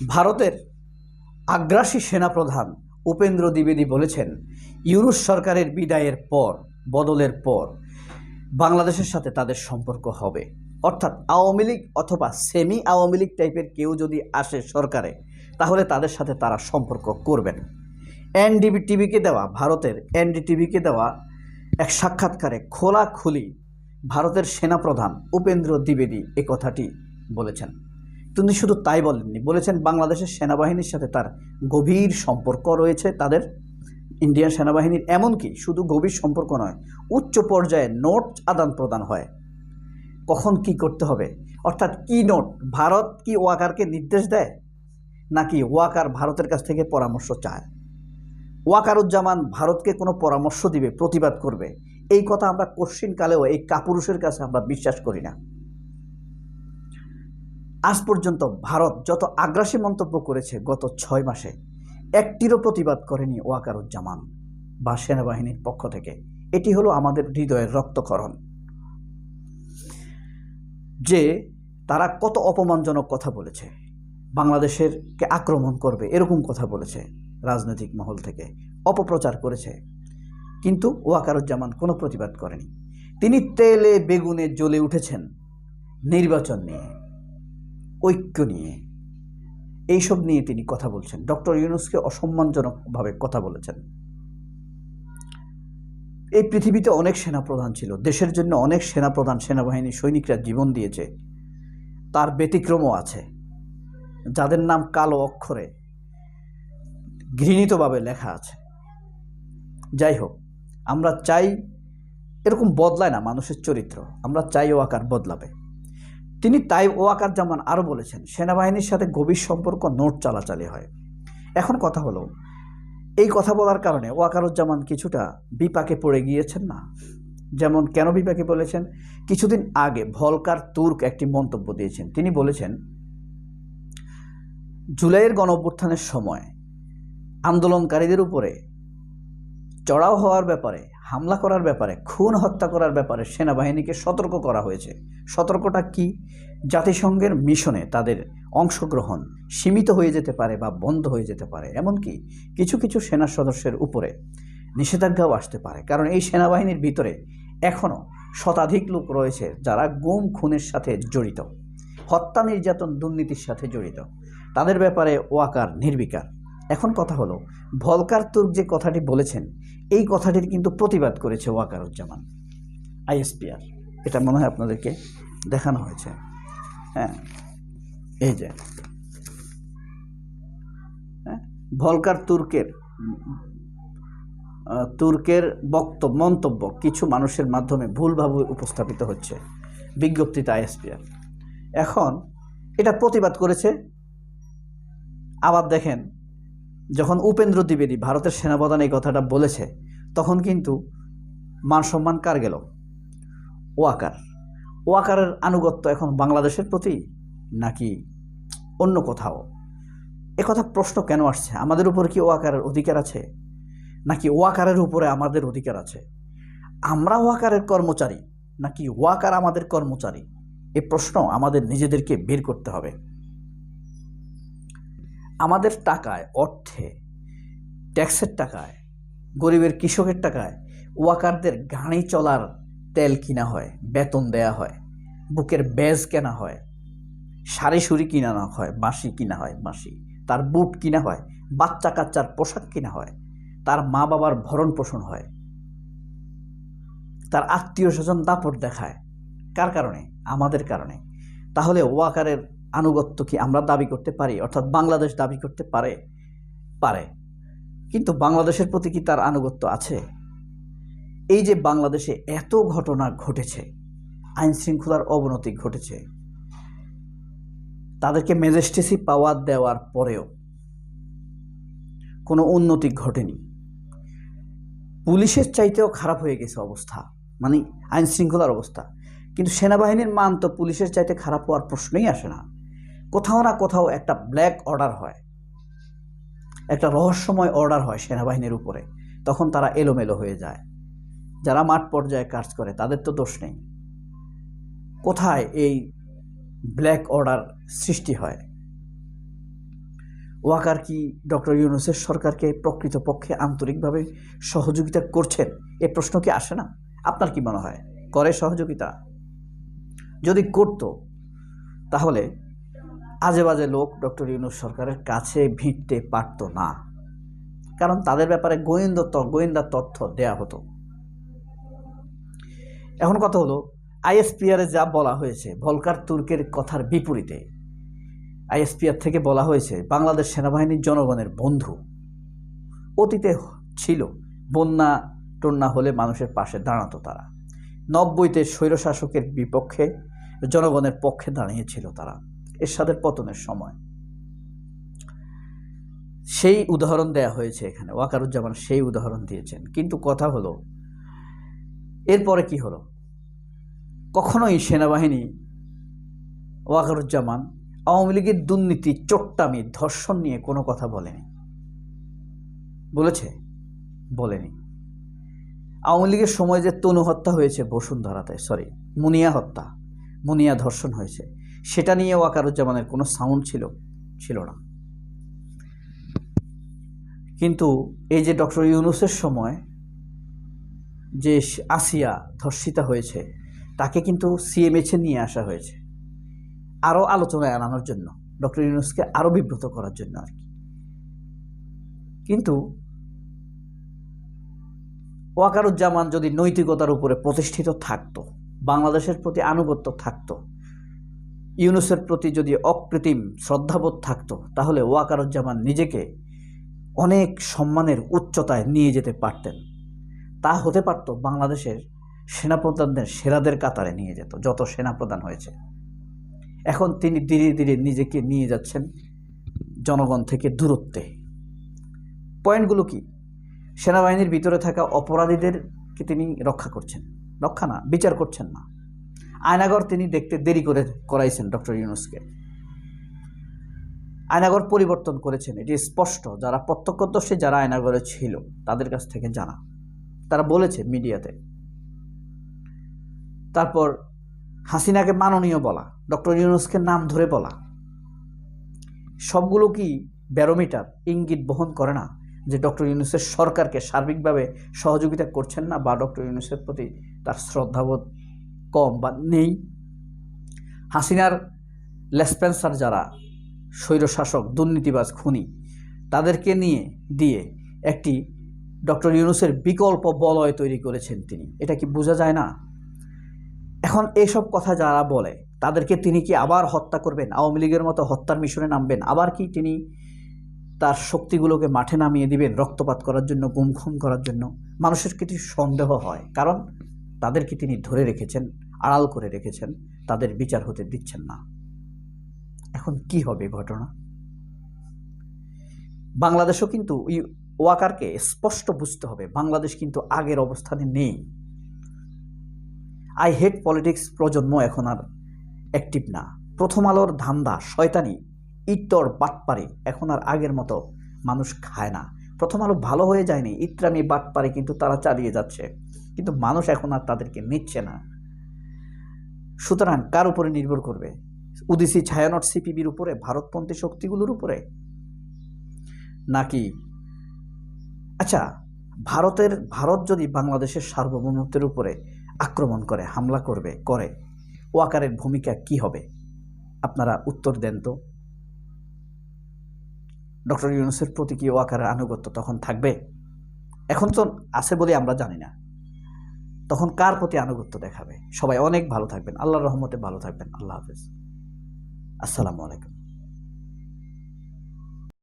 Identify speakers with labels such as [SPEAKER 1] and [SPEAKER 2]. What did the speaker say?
[SPEAKER 1] ভারতের আগ্রাসী সেনাপ্রধান উপেন্দ্র দ্বিবেদী বলেছেন ইউনুস সরকারের বিদায়ের পর, বদলের পর, বাংলাদেশের সাথে তাদের সম্পর্ক হবে। অর্থাৎ আওয়ামী লীগ অথবা সেমি আওয়ামী লীগ টাইপের কেউ যদি আসে সরকারে, তাহলে তাদের সাথে তারা সম্পর্ক করবেন। এনডিবি টিভিকে দেওয়া, ভারতের এনডিটিভিকে দেওয়া এক সাক্ষাৎকারে খোলাখুলি ভারতের সেনাপ্রধান উপেন্দ্র দ্বিবেদী এ কথাটি বলেছেন। তিনি শুধু তাই বলেননি, বলেছেন বাংলাদেশের সেনাবাহিনীর সাথে তার গভীর সম্পর্ক রয়েছে তাদের। ইন্ডিয়ান সেনাবাহিনীর এমনকি শুধু গভীর সম্পর্ক নয়, উচ্চ পর্যায়ে নোট আদান প্রদান হয়। কখন কি করতে হবে? অর্থাৎ কি নোট? ভারত কি ওয়াকারকে নির্দেশ দেয়? নাকি ওয়াকার ভারতের কাছ থেকে পরামর্শ চায়? ওয়াকারুজ্জামান ভারতকে কোনো পরামর্শ দিবে, প্রতিবাদ করবে? এই কথা আমরা কোশ্চিনকালেও এই কাপুরুষের কাছে আমরা বিশ্বাস করি না। আজ পর্যন্ত ভারত যত আগ্রাসী মন্তব্য করেছে গত ছয় মাসে, একটিরও প্রতিবাদ করেনি ওয়াকারুজ্জামান বা সেনাবাহিনীর পক্ষ থেকে। এটি হলো আমাদের হৃদয়ের রক্তকরণ যে তারা কত অপমানজনক কথা বলেছে, বাংলাদেশেরকে আক্রমণ করবে, এরকম কথা বলেছে রাজনৈতিক মহল থেকে, অপপ্রচার করেছে। কিন্তু ওয়াকারুজ্জামান কোনো প্রতিবাদ করেনি। তিনি তেলে বেগুনে জ্বলে উঠেছেন নির্বাচন নিয়ে। ঐক্য নিয়ে। এইসব নিয়ে তিনি কথা বলছেন। ডক্টর ইউনুসকে অসম্মানজনকভাবে কথা বলেছেন। এই পৃথিবীতে অনেক সেনাপ্রধান ছিল। দেশের জন্য অনেক সেনাপ্রধান, সেনাবাহিনী, সৈনিকরা জীবন দিয়েছে। তার ব্যতিক্রমও আছে। যাদের নাম কালো অক্ষরে ঘৃণিতভাবে লেখা আছে। যাই হোক, আমরা চাই এরকম বদলায় না মানুষের চরিত্র। আমরা চাই ও আকার বদলাবে। তিনি তাই ওয়াকার জামান আরও বলেছেন, সেনাবাহিনীর সাথে গভীর সম্পর্ক নোট চালাচালি হয়। এখন কথা হলো, এই কথা বলার কারণে ওয়াকারুজ্জামান কিছুটা বিপাকে পড়ে গিয়েছেন না? যেমন কেন বিপাকে বলেছেন কিছুদিন আগে ভলকার তুর্ক একটি মন্তব্য দিয়েছেন। তিনি বলেছেন, জুলাইয়ের গণ সময় আন্দোলনকারীদের উপরে চড়াও হওয়ার ব্যাপারে হামলা করার ব্যাপারে, খুন হত্যা করার ব্যাপারে সেনাবাহিনীকে সতর্ক করা হয়েছে। সতর্কটা কি? জাতিসংঘের মিশনে তাদের অংশগ্রহণ সীমিত হয়ে যেতে পারে বা বন্ধ হয়ে যেতে পারে, এমনকি কিছু কিছু সেনা সদস্যের উপরে নিষেধাজ্ঞাও আসতে পারে। কারণ এই সেনাবাহিনীর ভিতরে এখনও শতাধিক লোক রয়েছে যারা গুম খুনের সাথে জড়িত, হত্যা নির্যাতন দুর্নীতির সাথে জড়িত। তাদের ব্যাপারে ওয়াকার নির্বিকার। এখন কথা হলো, ভলকার তুর্ক যে কথাটি বলেছেন এই কথাটির কিন্তু প্রতিবাদ করেছে ওয়াকারুজ্জামান, আইএসপিআর। এটা মনে হয় আপনাদেরকে দেখানো হয়েছে। হ্যাঁ এই যে হ্যাঁ ভলকার তুর্কের তুর্কের বক্তব্য, মন্তব্য কিছু মানুষের মাধ্যমে ভুলভাবে উপস্থাপিত হচ্ছে বিজ্ঞপ্তিতে আইএসপিআর। এখন এটা প্রতিবাদ করেছে। আবার দেখেন যখন উপেন্দ্র দ্বিবেদী ভারতের সেনাপ্রধান এই কথাটা বলেছে, তখন কিন্তু মান সম্মান কার গেল? ওয়াকার। ওয়াকারের আনুগত্য এখন বাংলাদেশের প্রতি নাকি অন্য কোথাও? একথা প্রশ্ন কেন আসছে? আমাদের উপর কি ওয়াকারের অধিকার আছে? নাকি ওয়াকারের উপরে আমাদের অধিকার আছে? আমরা ওয়াকারের কর্মচারী নাকি ওয়াকার আমাদের কর্মচারী? এ প্রশ্ন আমাদের নিজেদেরকে বের করতে হবে। আমাদের টাকায়, অর্থে, ট্যাক্সের টাকায়, গরিবের কৃষকের টাকায়, ওয়াকারদের গাড়ি চলার তেল কিনা হয়, বেতন দেয়া হয়, বুকের ব্যাজ কেনা হয় সারি সুরি কিনা না হয়, বাঁশি কিনা হয়, বাঁশি, তার বুট কিনা হয়, বাচ্চা কাচ্চার পোশাক কিনা হয়, তার মা বাবার ভরণ পোষণ হয়, তার আত্মীয় স্বজন দাপট দেখায়, কার কারণে? আমাদের কারণে। তাহলে ওয়াকারের আনুগত্য কি আমরা দাবি করতে পারি? অর্থাৎ বাংলাদেশ দাবি করতে পারে পারে। কিন্তু বাংলাদেশের প্রতি কি তার আনুগত্য আছে? এই যে বাংলাদেশে এত ঘটনা ঘটেছে আইন শৃঙ্খলার অবনতি ঘটেছে, তাদেরকে ম্যাজিস্ট্রেসি পাওয়ার দেওয়ার পরেও কোনো উন্নতি ঘটেনি। পুলিশের চাইতেও খারাপ হয়ে গেছে অবস্থা মানে আইন শৃঙ্খলার অবস্থা। কিন্তু সেনাবাহিনীর মান তো পুলিশের চাইতে খারাপ হওয়ার প্রশ্নই আসে না। কোথাও না কোথাও একটা ব্ল্যাক অর্ডার হয়। একটা রহস্যময় অর্ডার হয় সেনাবাহিনীর উপরে। তখন তারা এলোমেলো হয়ে যায়। যারা মাঠ পর্যায়ে কাজ করে, তাদের তো দোষ নেই। কোথায় এই ব্ল্যাক অর্ডার সৃষ্টি হয়? ওয়াকার কি ডক্টর ইউনুসের সরকারকে প্রকৃতপক্ষে আন্তরিকভাবে সহযোগিতা করছেন? এ প্রশ্ন কি আসে না? আপনার কি মনে হয়? করে সহযোগিতা? যদি করতো, তাহলে আজে বাজে লোক ডক্টর ইউনুস সরকারের কাছে ভিড়তে পারত না। কারণ তাদের ব্যাপারে গোয়েন্দা গোয়েন্দা তথ্য দেয়া হতো। এখন কথা হলো, আইএসপিআরে যা বলা হয়েছে, ভলকার তুর্কের কথার বিপরীতে। আইএসপিআর থেকে বলা হয়েছে, বাংলাদেশ সেনাবাহিনীর জনগণের বন্ধু। অতীতে ছিল, বন্যা টন্যা হলে মানুষের পাশে দাঁড়াতো তারা। নব্বইতে স্বৈরশাসকের বিপক্ষে জনগণের পক্ষে দাঁড়িয়েছিল তারা। এরশাদের পতনের সময়। সেই উদাহরণ দেয়া হয়েছে এখানে, ওয়াকারুজ্জামান সেই উদাহরণ দিয়েছেন। কিন্তু কথা হলো, এরপরে কি হলো? কখনোই সেনাবাহিনী ওয়াকারুজ্জামান আওয়ামী লীগের দুর্নীতি, চোট্টামি, ধর্ষণ নিয়ে কোনো কথা বলেনি। বলেছে? বলেনি। আওয়ামী লীগের সময় যে তনু হত্যা হয়েছে, বসুন্ধরাতে সরি মুনিয়া হত্যা, মুনিয়া ধর্ষণ হয়েছে সেটা নিয়ে ওয়াকারুজ্জামানের কোনো সাউন্ড ছিল ছিল না। কিন্তু এই যে ডক্টর ইউনুসের সময় যে আসিয়া ধর্ষিতা হয়েছে, তাকে কিন্তু সিএমএচে নিয়ে আসা হয়েছে। আরও আলোচনায় আনানোর জন্য, ডক্টর ইউনুসকে আরও বিব্রত করার জন্য আর কি। কিন্তু ওয়াকারুজ্জামান যদি নৈতিকতার উপরে প্রতিষ্ঠিত থাকতো, বাংলাদেশের প্রতি আনুগত্য থাকতো ইউনুসের প্রতি যদি অকৃত্রিম শ্রদ্ধাবোধ থাকতো, তাহলে ওয়াকারুজ্জামান নিজেকে অনেক সম্মানের উচ্চতায় নিয়ে যেতে পারতেন। তা হতে পারত বাংলাদেশের সেনাপ্রধানদের সেরাদের কাতারে নিয়ে যেত, যত সেনাপ্রধান হয়েছে। এখন তিনি ধীরে ধীরে নিজেকে নিয়ে যাচ্ছেন জনগণ থেকে দূরত্বে। পয়েন্টগুলো কি? সেনাবাহিনীর ভিতরে থাকা অপরাধীদেরকে তিনি রক্ষা করছেন। রক্ষা না, বিচার করছেন না। আয়নাগর তিনি দেখতে দেরি করে করাইছেন ডক্টর ইউনুসকে। আয়নাগর পরিবর্তন করেছেন, এটি স্পষ্ট। যারা প্রত্যক্ষদর্শী, যারা আয়নাগরে ছিল, তাদের কাছ থেকে জানা। তারা বলেছে মিডিয়াতে। তারপর হাসিনাকে মাননীয় বলা, ডক্টর ইউনুসকে নাম ধরে বলা। সবগুলো কি ব্যারোমিটার, ইঙ্গিত বহন করে না যে ডক্টর ইউনুসের সরকারকে সার্বিকভাবে সহযোগিতা করছেন না বা ডক্টর ইউনুসের প্রতি তার শ্রদ্ধাবোধ কম বা নেই। হাসিনার লেসপেন্সার যারা, স্বৈরশাসক, দুর্নীতিবাজ খুনি, তাদেরকে নিয়ে দিয়ে একটি ডক্টর ইউনুসের বিকল্প বলয় তৈরি করেছেন তিনি। এটা কি বোঝা যায় না? এখন এইসব কথা যারা বলে, তাদেরকে তিনি কি আবার হত্যা করবেন? আওয়ামী লীগের মতো হত্যার মিশনে নামবেন? আবার কি তিনি তার শক্তিগুলোকে মাঠে নামিয়ে দিবেন রক্তপাত করার জন্য, গুমখুম করার জন্য? মানুষের কিছু সন্দেহ হয়? কারণ তাদেরকে তিনি ধরে রেখেছেন, আড়াল করে রেখেছেন, তাদের বিচার হতে দিচ্ছেন না। এখন কি হবে ঘটনা? বাংলাদেশও কিন্তু ওয়াকারকে স্পষ্ট বুঝতে হবে, বাংলাদেশ কিন্তু আগের অবস্থানে নেই। আই হেট পলিটিক্স প্রজন্ম এখন আর অ্যাক্টিভ না। প্রথম আলোর ধান্দা শয়তানি ইত্তর বাটপারি এখন আর আগের মতো মানুষ খায় না। প্রথম আলো ভালো হয়ে যায়নি ইত্রামি বাটপারি কিন্তু তারা চালিয়ে যাচ্ছে। কিন্তু মানুষ এখন আর তাদেরকে নিচ্ছে না। সুতরাং কার উপরে নির্ভর করবে? উদিসি ছায়ানট সিপিবির উপরে, ভারতপন্থী শক্তিগুলোর উপরে? নাকি আচ্ছা ভারতের, ভারত যদি বাংলাদেশের সার্বভৌমত্বের উপরে আক্রমণ করে, হামলা করবে, করে ওয়াকারের ভূমিকা কি হবে? আপনারা উত্তর দেন তো। ডক্টর ইউনুসের প্রতি কি ওয়াকারের আনুগত্য তখন থাকবে? এখন তো আছে বলে আমরা জানি না। তখন কার প্রতি আনুগত্য দেখাবে? সবাই অনেক ভালো থাকবেন। আল্লাহর রহমতে ভালো থাকবেন। আল্লাহ হাফেজ। আসসালামু আলাইকুম।